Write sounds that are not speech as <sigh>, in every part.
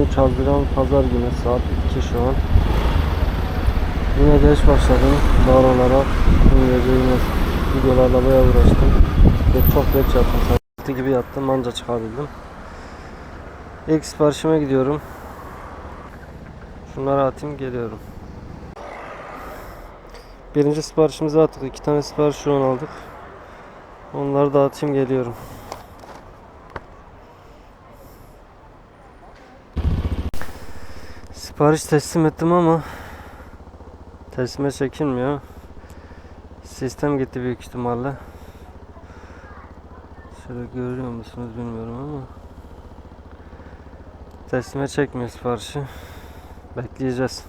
13 Haziran Pazar günü saat 2 şu an. Yine geç başladım olarak. Dün gece yine videolarla bayağı uğraştım. Ve çok geç yattım. Saat 6 gibi yattım anca çıkabildim. İlk siparişime gidiyorum. Şunları atayım geliyorum. Birinci siparişimizi attık. iki tane sipariş şu an aldık. Onları da atayım geliyorum. Sipariş teslim ettim ama teslime çekilmiyor. Sistem gitti büyük ihtimalle. Şöyle görüyor musunuz bilmiyorum ama teslime çekmiyor siparişi. Bekleyeceğiz.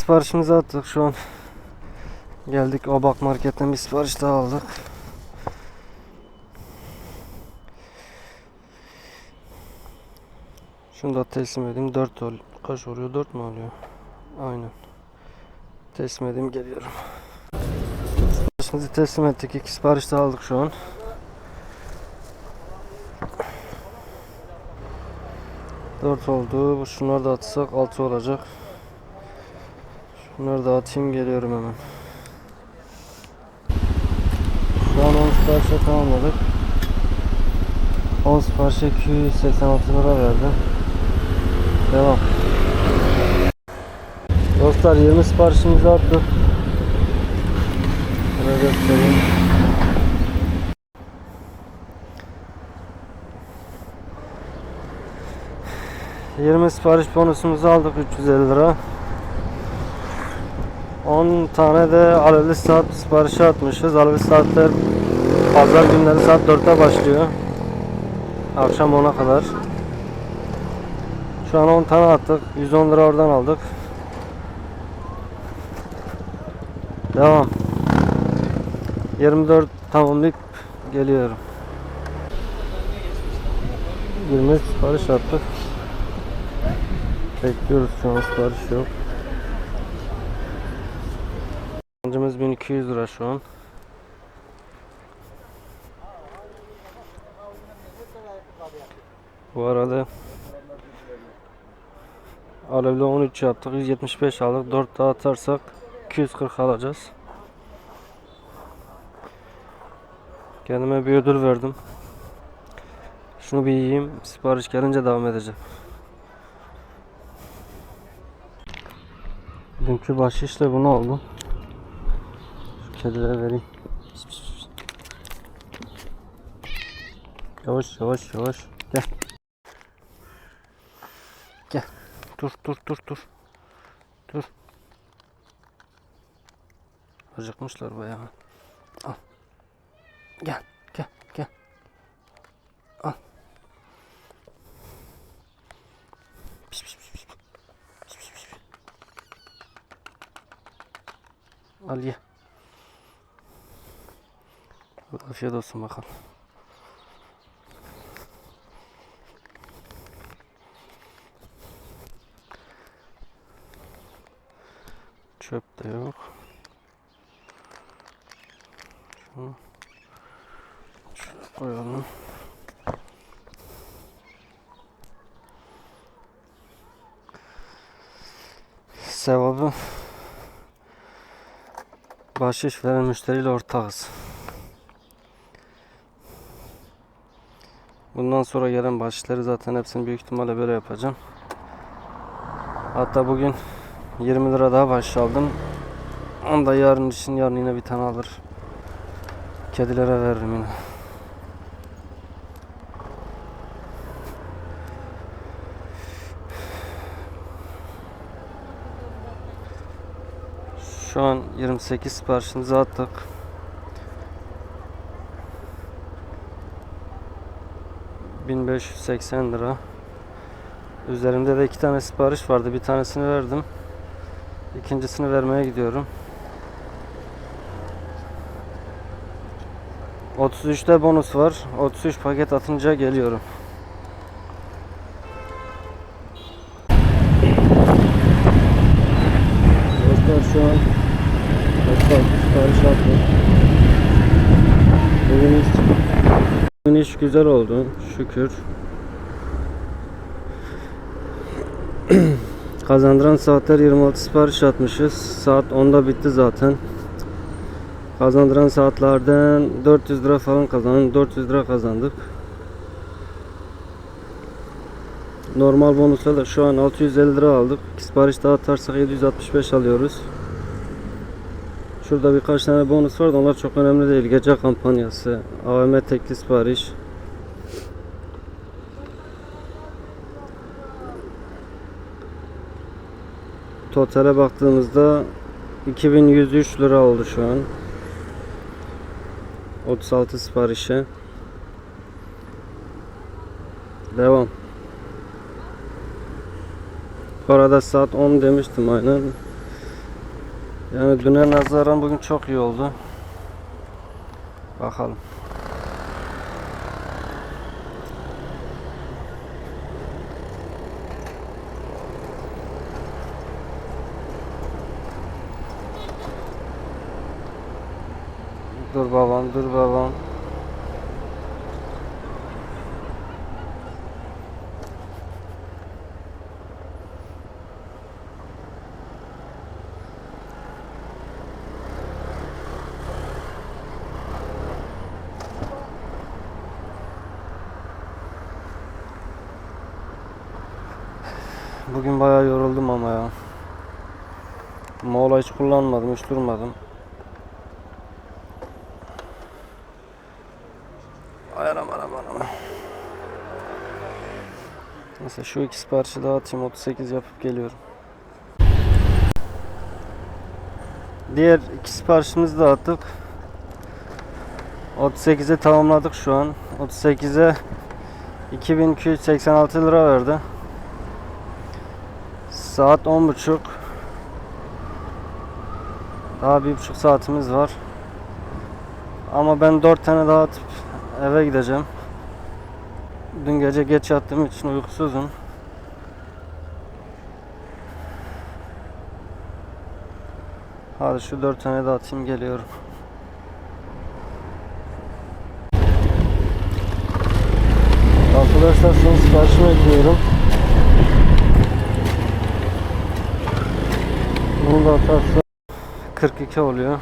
Siparişimizi attık şu an. Geldik Obak marketten bir sipariş daha aldık. Şunu da teslim edeyim. 4 ol. Kaç oluyor? 4 mü oluyor? Aynen. Teslim edeyim geliyorum. Siparişimizi teslim ettik. İki sipariş daha aldık şu an. Dört oldu. Bu şunları da atsak altı olacak. Şunları da atayım geliyorum hemen. Şu an 10 siparişe tamamladık. 10 siparişe 286 lira verdi. Devam. Dostlar 20 siparişimizi attık. Şöyle göstereyim. Yirmi sipariş bonusumuzu aldık 350 lira. 10 tane de alevli saat siparişi atmışız. Alevli saatler pazar günleri saat 4'te başlıyor. Akşam 10'a kadar. Şu an 10 tane attık. 110 lira oradan aldık. Devam. 24 tamamlayıp geliyorum. 20 sipariş attık. Bekliyoruz şu an sipariş yok. Kazancımız 1200 lira şu an. Bu arada Alevli 13 yaptık. 175 aldık. 4 daha atarsak 240 alacağız. Kendime bir ödül verdim. Şunu bir yiyeyim. Sipariş gelince devam edeceğim. Dünkü bahşişle bunu aldım. Şu kedilere vereyim. Yavaş yavaş yavaş. Gel. Dur dur dur dur. Dur. Acıkmışlar bayağı. Al. Gel gel gel. Al. Pis, pis, pis, pis. Pis, pis, pis. Al ye. Afiyet olsun bakalım. Çöp de yok. Şöyle koyalım. Sevabı bahşiş veren müşteriyle ortağız. Bundan sonra gelen bahşişleri zaten hepsini büyük ihtimalle böyle yapacağım. Hatta bugün 20 lira daha bahşiş aldım. Onu da yarın için yarın yine bir tane alır. Kedilere veririm yine. Şu an 28 siparişimizi attık. ...1580 lira. Üzerimde de iki tane sipariş vardı. Bir tanesini verdim. İkincisini vermeye gidiyorum. 33'te bonus var. 33 paket atınca geliyorum. Dostlar şu an Dostlar sipariş. Bugün iş, bugün iş güzel oldu şükür. <clears throat> Kazandıran saatler 26 sipariş atmışız. Saat 10'da bitti zaten. Kazandıran saatlerden 400 lira falan kazandık. 400 lira kazandık. Normal bonusla şu an 650 lira aldık. Sipariş daha atarsak 765 alıyoruz. Şurada birkaç tane bonus var da onlar çok önemli değil. Gece kampanyası, AVM tekli sipariş. Totale baktığımızda 2103 lira oldu şu an. 36 siparişe. Devam. Bu arada saat 10 demiştim aynen. Yani düne nazaran bugün çok iyi oldu. Bakalım. Dur babam, dur babam. Bugün bayağı yoruldum ama ya. Mola hiç kullanmadım, hiç durmadım. Ay anam anam anam. Neyse şu iki siparişi dağıtayım 38 yapıp geliyorum. Diğer iki siparişimizi dağıttık. 38'e tamamladık şu an. 38'e 2286 lira verdi. Saat 10.30 Daha bir buçuk saatimiz var. Ama ben 4 tane daha atıp eve gideceğim. Dün gece geç yattığım için uykusuzum. Hadi şu 4 tane daha atayım geliyorum. Arkadaşlar son siparişimi ekliyorum. Bunu da atarsa 42 oluyor.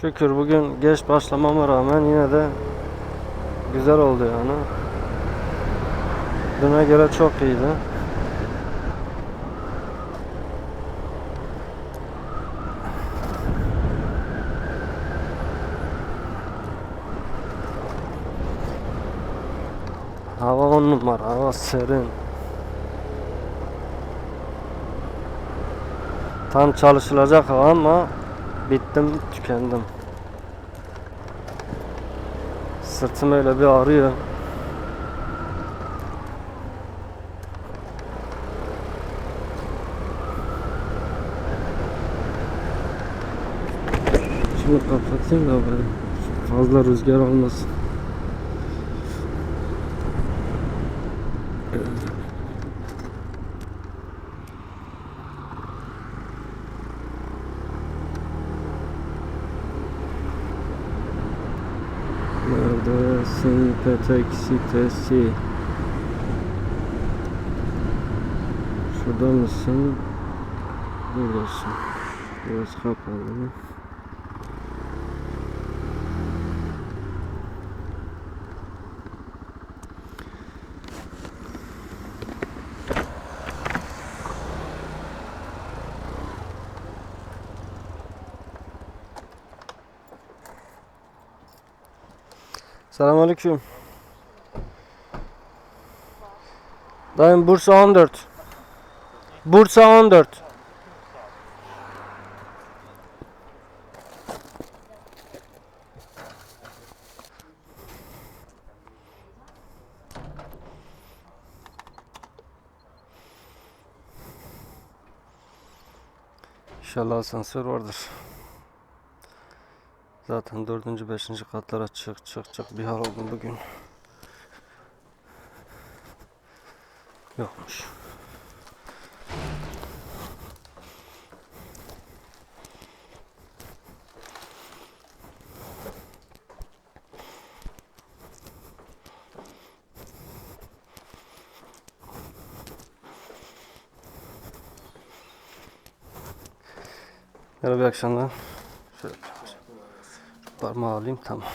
Şükür bugün geç başlamama rağmen yine de güzel oldu yani. Düne göre çok iyiydi. Hava on numara, hava serin. Tam çalışılacak hava ama bittim, tükendim. Sırtım öyle bir ağrıyor. Şunu kapatayım da böyle fazla rüzgar olmasın. Neredesin petek sitesi? Şurada mısın? Buradasın. Burası kapalı. Selamünaleyküm. Dayım Bursa 14. Bursa 14. İnşallah asansör vardır. Zaten dördüncü, beşinci katlara çık çık çık bir hal oldum bugün. Yokmuş. Merhaba, akşamlar. Şöyle parmağı alayım tamam.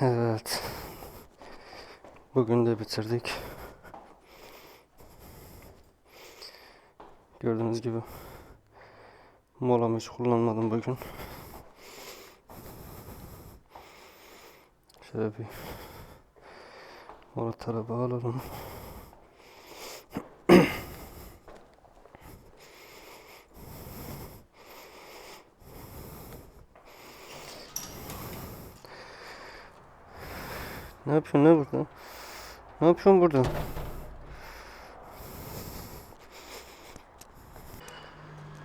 Evet. Bugün de bitirdik. Gördüğünüz gibi molamı hiç kullanmadım bugün. Şöyle bir mola tarafa alalım. Ne yapıyorsun ne burada? Ne yapıyorsun burada?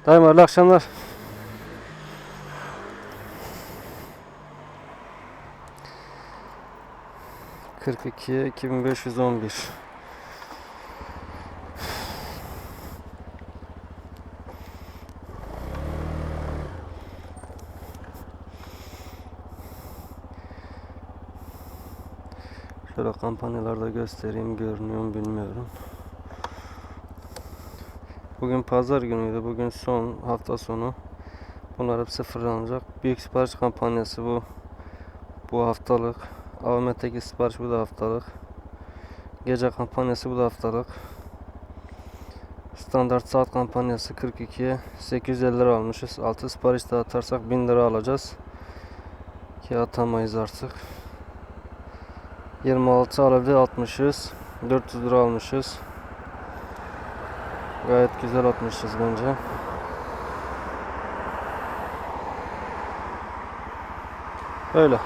Hayırlı akşamlar. Kırk iki, iki bin beş yüz on bir. Şöyle kampanyalarda göstereyim görünüyor mu bilmiyorum. Bugün pazar günüydü. Bugün son hafta sonu. Bunlar hep sıfırlanacak. Büyük sipariş kampanyası bu. Bu haftalık. AVM'deki sipariş bu da haftalık. Gece kampanyası bu da haftalık. Standart saat kampanyası 42'ye 850 lira almışız. 6 sipariş daha atarsak 1000 lira alacağız. Ki atamayız artık. 26 alevde atmışız. 400 lira almışız. Gayet güzel atmışız bence. Öyle.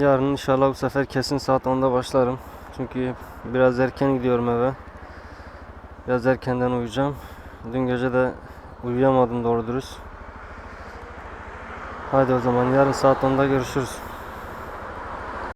Yarın inşallah bu sefer kesin saat 10'da başlarım. Çünkü biraz erken gidiyorum eve. Biraz erkenden uyuyacağım. Dün gece de uyuyamadım doğru dürüst. Hadi o zaman yarın saat 10'da görüşürüz.